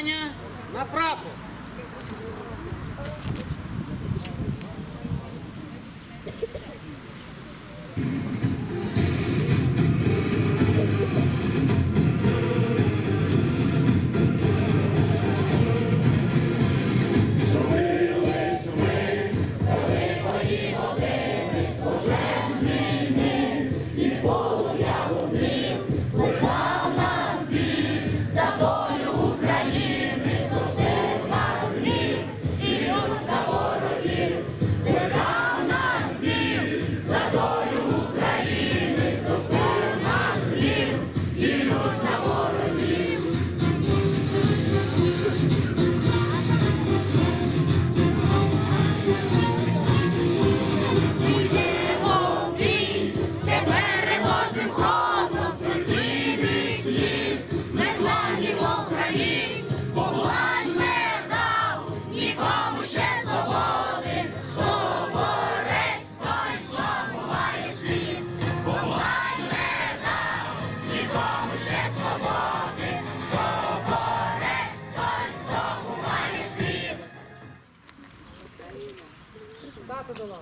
Питання на прапор. Зробили ми, коли поділили. Тата до вас.